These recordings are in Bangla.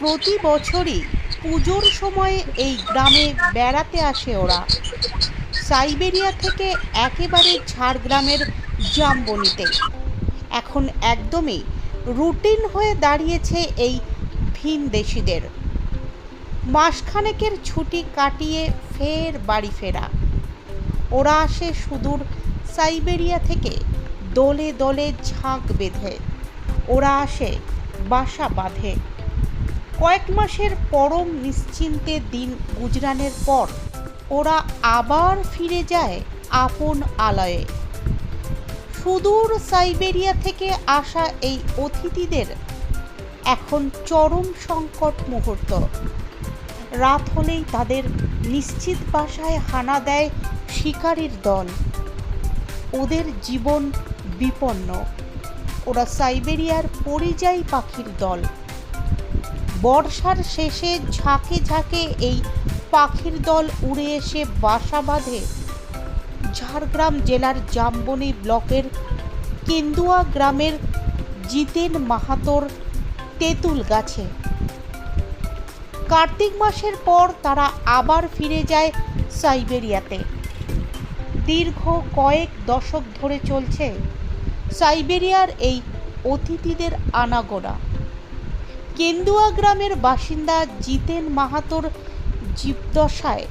প্রতি বছরই পুজোর সময়ে এই গ্রামে বেড়াতে আসে ওরা। সাইবেরিয়া থেকে একেবারে ঝাড়গ্রামের জামবনিতে। এখন একদমই রুটিন হয়ে দাঁড়িয়েছে এই ভিনদেশিদের মাসখানেকের ছুটি কাটিয়ে ফের বাড়ি ফেরা। ওরা আসে সুদূর সাইবেরিয়া থেকে দলে দলে ঝাঁক বেঁধে। ওরা আসে বাসা বাঁধে। কয়েক মাসের পরম নিশ্চিন্তে দিন গুজরানের পর, ওরা আবার ফিরে যায় আপন আলয়ে। সুদূর সাইবেরিয়া থেকে আসা এই অতিথিদের এখন চরম সংকট মুহূর্ত। রাত হলেই তাদের নিশ্চিত বাসায় হানা দেয় শিকারীর দল। ওদের জীবন বিপন্ন। ওরা সাইবেরিয়ার পরিযায়ী পাখির দল। বর্ষার শেষে ঝাঁকে ঝাঁকে এই পাখির দল উড়ে এসে বাসা বাঁধে। ঝাড়গ্রাম জেলার জামবনি ব্লকের কেন্দুয়া গ্রামের জিতেন মাহাতোর তেঁতুল গাছে। কার্তিক মাসের পর তারা আবার ফিরে যায় সাইবেরিয়াতে। দীর্ঘ কয়েক দশক ধরে চলছে সাইবেরিয়ার এই অতিথিদের আনাগোনা। কেন্দুয়া গ্রামের বাসিন্দা জিতেন মাহাতোর জীবদশায়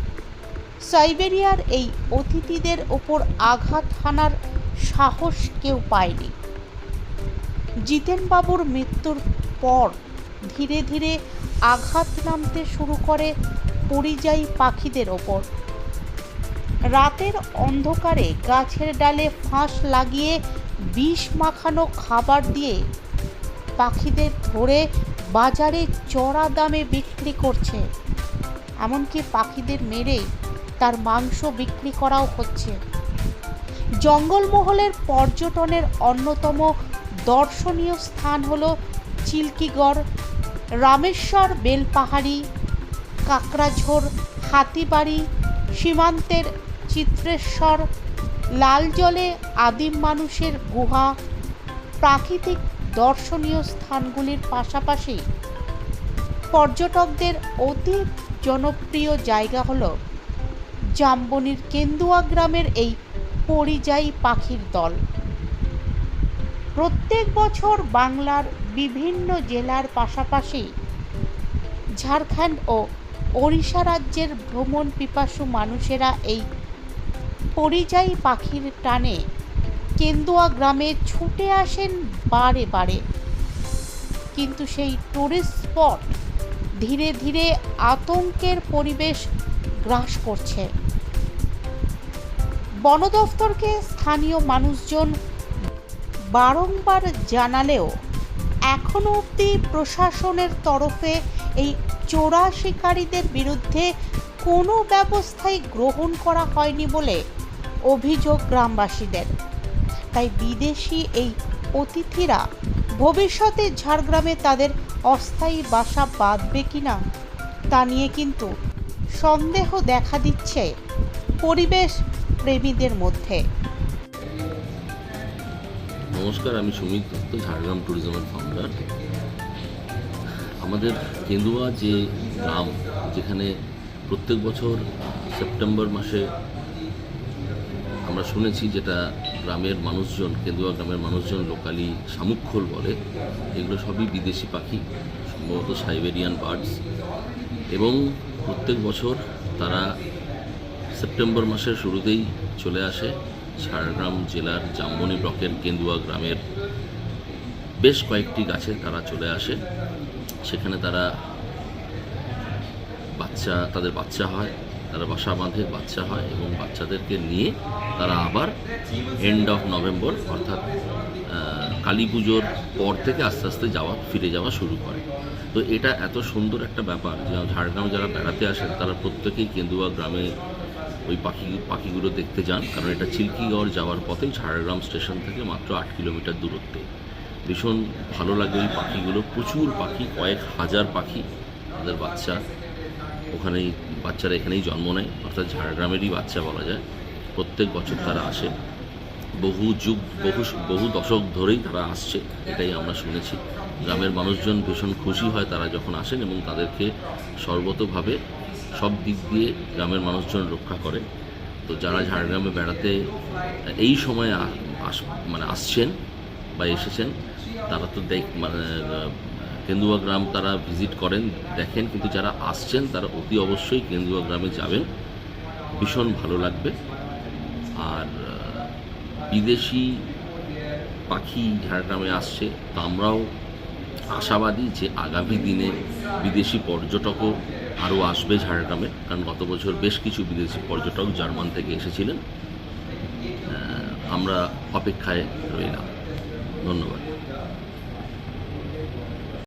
সাইবেরিয়ার এই অতিথিদের ওপর আঘাত হানার সাহস কেউ পায়নি। জিতেনবাবুর মৃত্যুর পর ধীরে ধীরে আঘাত নামতে শুরু করে পরিযায়ী পাখিদের ওপর। রাতের অন্ধকারে গাছের ডালে ফাঁস লাগিয়ে বিষ মাখানো খাবার দিয়ে পাখিদের ধরে বাজারে চড়া দামে বিক্রি করছে। এমনকি পাখিদের মেরে তার মাংস বিক্রি করাও হচ্ছে। জঙ্গলমহলের পর্যটনের অন্যতম দর্শনীয় স্থান হলো চিল্কিগড়, রামেশ্বর বেলপাহাড়ি কাকড়াঝোড় হাতিবাড়ি, সীমান্তের চিত্রেশ্বর লাল জলে আদিম মানুষের গুহা, প্রাকৃতিক দর্শনীয় স্থানগুলির পাশাপাশি পর্যটকদের অতি জনপ্রিয় জায়গা হল জাম্বনির কেন্দুয়া গ্রামের এই পরিযায়ী পাখির দল। প্রত্যেক বছর বাংলার বিভিন্ন জেলার পাশাপাশি ঝাড়খণ্ড ও ওড়িশা রাজ্যের ভ্রমণ পিপাসু মানুষেরা এই পরিযায়ী পাখির টানে কেন্দুয়া গ্রামে ছুটে আসেন বারে বারে। কিন্তু সেই টুরিস্ট স্পট ধীরে ধীরে আতঙ্কের পরিবেশ গ্রাস করছে। বন দফতরকে স্থানীয় মানুষজন বারংবার জানালেও এখনও অবধি প্রশাসনের তরফে এই চোরা শিকারীদের বিরুদ্ধে কোনো ব্যবস্থাই গ্রহণ করা হয়নি বলে অভিযোগ গ্রামবাসীদের। তাই বিদেশি এই অতিথিরা ভবিষ্যতে ঝাড়গ্রামে তাদের অস্থায়ী বাসা বাঁধবে কিনা তা নিয়ে কিন্তু সন্দেহ দেখা দিচ্ছে পরিবেশ প্রেমীদের মধ্যে। নমস্কার, আমি সুমিত দত্ত, ঝাড়গ্রাম ট্যুরিজমের ফাউন্ডার আমাদের কেন্দুয়া যে গ্রাম, যেখানে প্রত্যেক বছর সেপ্টেম্বর মাসে আমরা শুনেছি যেটা গ্রামের মানুষজন, কেন্দুয়া গ্রামের মানুষজন লোকালি শামুকখোল বলে। এগুলো সবই বিদেশি পাখি, সম্ভবত সাইবেরিয়ান বার্ডস। এবং প্রত্যেক বছর তারা সেপ্টেম্বর মাসের শুরুতেই চলে আসে ঝাড়গ্রাম জেলার জাম্বনি ব্লকের কেন্দুয়া গ্রামের বেশ কয়েকটি গাছে তারা চলে আসে। সেখানে তারা বাচ্চা, তাদের বাচ্চা হয়। তারা বাসা বাঁধে, বাচ্চা হয় এবং বাচ্চাদেরকে নিয়ে তারা আবার এন্ড অফ নভেম্বর অর্থাৎ কালী পুজোর পর থেকে আস্তে আস্তে যাওয়া, ফিরে যাওয়া শুরু করে। তো এটা এত সুন্দর একটা ব্যাপার যে ঝাড়গ্রাম যারা বেড়াতে আসেন, তারা প্রত্যেকেই কেন্দুয়া গ্রামে ওই পাখি, পাখিগুলো দেখতে যান, কারণ এটা চিল্কিগড় যাওয়ার পথেই ঝাড়গ্রাম স্টেশন থেকে মাত্র আট কিলোমিটার দূরত্বে। ভীষণ ভালো লাগে ওই পাখিগুলো, প্রচুর পাখি, কয়েক হাজার পাখি, তাদের বাচ্চা। ওখানেই বাচ্চারা এখানেই জন্ম নেয়, অর্থাৎ ঝাড়গ্রামেরই বাচ্চা বলা যায়। প্রত্যেক বছর তারা আসে। বহু যুগ, বহু বহু দশক ধরেই তারা আসছে, এটাই আমরা শুনেছি। গ্রামের মানুষজন ভীষণ খুশি হয় তারা যখন আসেন এবং তাদেরকে সর্বতভাবে সব দিক দিয়ে গ্রামের মানুষজন রক্ষা করে। তো যারা ঝাড়গ্রামে বেড়াতে এই সময় আস মানে আসছেন বা এসেছেন, তারা তো দেখ মানে কেন্দুয়া গ্রাম তারা ভিজিট করেন, দেখেন, কিন্তু যারা আসছেন, তারা অতি অবশ্যই কেন্দুয়া গ্রামে যাবেন। ভীষণ ভালো লাগবে। আর বিদেশি পাখি ঝাড়গ্রামে আসছে। তো আমরাও আশাবাদী যে আগামী দিনে বিদেশি পর্যটকও আরও আসবে ঝাড়গ্রামে, কারণ গত বছর বেশ কিছু বিদেশি পর্যটক জার্মান থেকে এসেছিলেন। আমরা অপেক্ষায় রইলাম। ধন্যবাদ।